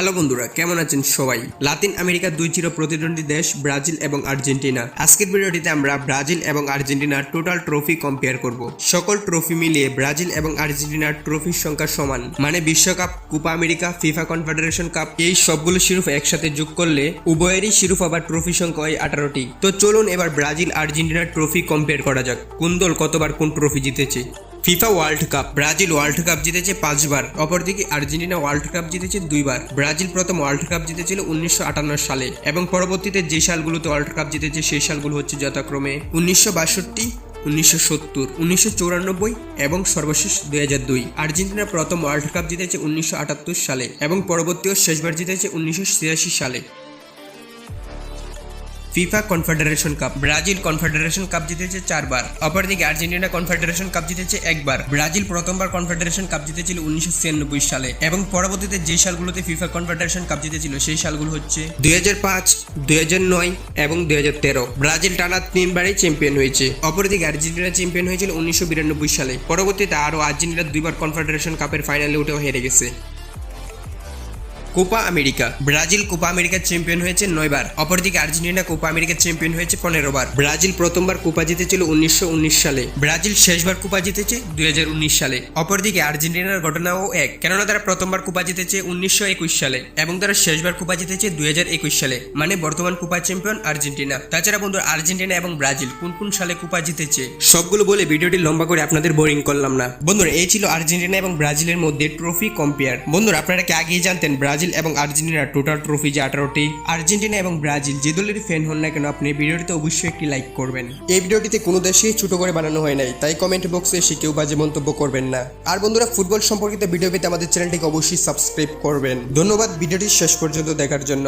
Hello বন্ধুরা, কেমন আছেন সবাই? লাতিন আমেরিকার দুই চির প্রতিদ্বন্দ্বী দেশ ব্রাজিল এবং আর্জেন্টিনা। আজকের ভিডিওটিতে আমরা ব্রাজিল এবং আর্জেন্টিনার টোটাল ট্রফি কম্পেয়ার করব। সকল ট্রফি মিলিয়ে ব্রাজিল এবং আর্জেন্টিনার ট্রফির সংখ্যা সমান। মানে বিশ্বকাপ, Copa America, FIFA Confederation Cup, এই সবগুলো শিরোপা একসাথে যোগ করলে উভয়েরই শিরোপা বা ট্রফি সংখ্যা হয় আঠারোটি। তো চলুন এবার ব্রাজিল আর্জেন্টিনার ট্রফি কম্পেয়ার করা যাক। কোন দল কতবার কোন ট্রফি জিতেছে? FIFA World Cup. Brazil World Cup জিতেছে পাঁচবার, অপরদিকে আর্জেন্টিনা ওয়ার্ল্ড কাপ জিতেছে দুইবার। ব্রাজিল প্রথম ওয়ার্ল্ড কাপ জিতেছিল উনিশশো আটান্ন সালে এবং পরবর্তীতে যে সালগুলোতে ওয়ার্ল্ড কাপ জিতেছে সেই সালগুলো হচ্ছে যথাক্রমে উনিশশো বাষট্টি, উনিশশো সত্তর, উনিশশো চৌরানব্বই এবং সর্বশেষ দুই হাজার দুই। আর্জেন্টিনা প্রথম ওয়ার্ল্ড কাপ জিতেছে উনিশশো আটাত্তর সালে এবং পরবর্তী ও শেষবার জিতেছে উনিশশো ছিয়াশি সালে। FIFA Confederation Cup. Brazil Confederation Cup জিতেছে চারবার। অপরদিকে আর্জেন্টিনা কনফেডারেশন কাপ জিতেছে একবার। ব্রাজিল প্রথমবার কনফেডারেশন কাপ জিতেছিল উনিশশো ছিয়ানব্বই সালে। এবং পরবর্তীতে যে সালগুলোতে ফিফা কনফেডারেশন কাপ জিতেছিল, সেই সালগুলো হচ্ছে দুই হাজার পাঁচ হাজার নয় এবং দুই হাজার তেরো। ব্রাজিল টানা তিনবারই চ্যাম্পিয়ন হয়েছে। অপরদিকে আর্জেন্টিনা চ্যাম্পিয়ন হয়েছিল উনিশশো বিরানব্বই সালে। পরবর্তীতে আরও আর্জেন্টিনা দুইবার কনফেডারেশন কাপের ফাইনালে উঠেও হেরে গেছে। Copa America. ব্রাজিল কোপা আমেরিকার চ্যাম্পিয়ন হয়েছে নয়বার। অপরদিকে আর্জেন্টিনা কোপা আমেরিকার চ্যাম্পিয়ন হয়েছে পনেরো বার ব্রাজিল প্রথমবার কোপা জিতেছিল উনিশশো সালে। ব্রাজিল শেষবার কোপা জিতেছে দু হাজার উনিশ সালে। অপরদিকে আর্জেন্টিনার ঘটনাও এক। কেননা তারা প্রথমবার কোপা জিতেছে উনিশশো একুশ সালে এবং তারা শেষবার কোপা জিতেছে দুই হাজার একুশ সালে। মানে বর্তমান কোপা চ্যাম্পিয়ন আর্জেন্টিনা। তাছাড়া বন্ধু, আর্জেন্টিনা এবং ব্রাজিল কোন কোন সালে কোপা জিতেছে? সবগুলো বলে ভিডিওটি লম্বা করে আপনাদের বোরিং করলাম না। বন্ধুরা, এই ছিল আর্জেন্টিনা এবং ব্রাজিলের মধ্যে ট্রফি কম্পেয়ার। বন্ধুরা, আপনারা কি আগেই জানতেন ব্রাজিল এবং আর্জেন্টিনার টোটাল ট্রফি যে আঠারোটি, আর্জেন্টিনা এবং ব্রাজিল যে দলের ফ্যান হন না কেন, আপনি ভিডিওটিতে অবশ্যই একটি লাইক করবেন। এই ভিডিওটিতে কোনো দেশেই ছোট করে বানানো হয় নাই, তাই কমেন্ট বক্সে এসে কেউ বাজে মন্তব্য করবেন না। আর বন্ধুরা ফুটবল সম্পর্কিত ভিডিও পেতে আমাদের চ্যানেলটিকে অবশ্যই সাবস্ক্রাইব করবেন। ধন্যবাদ, ভিডিওটি শেষ পর্যন্ত দেখার জন্য।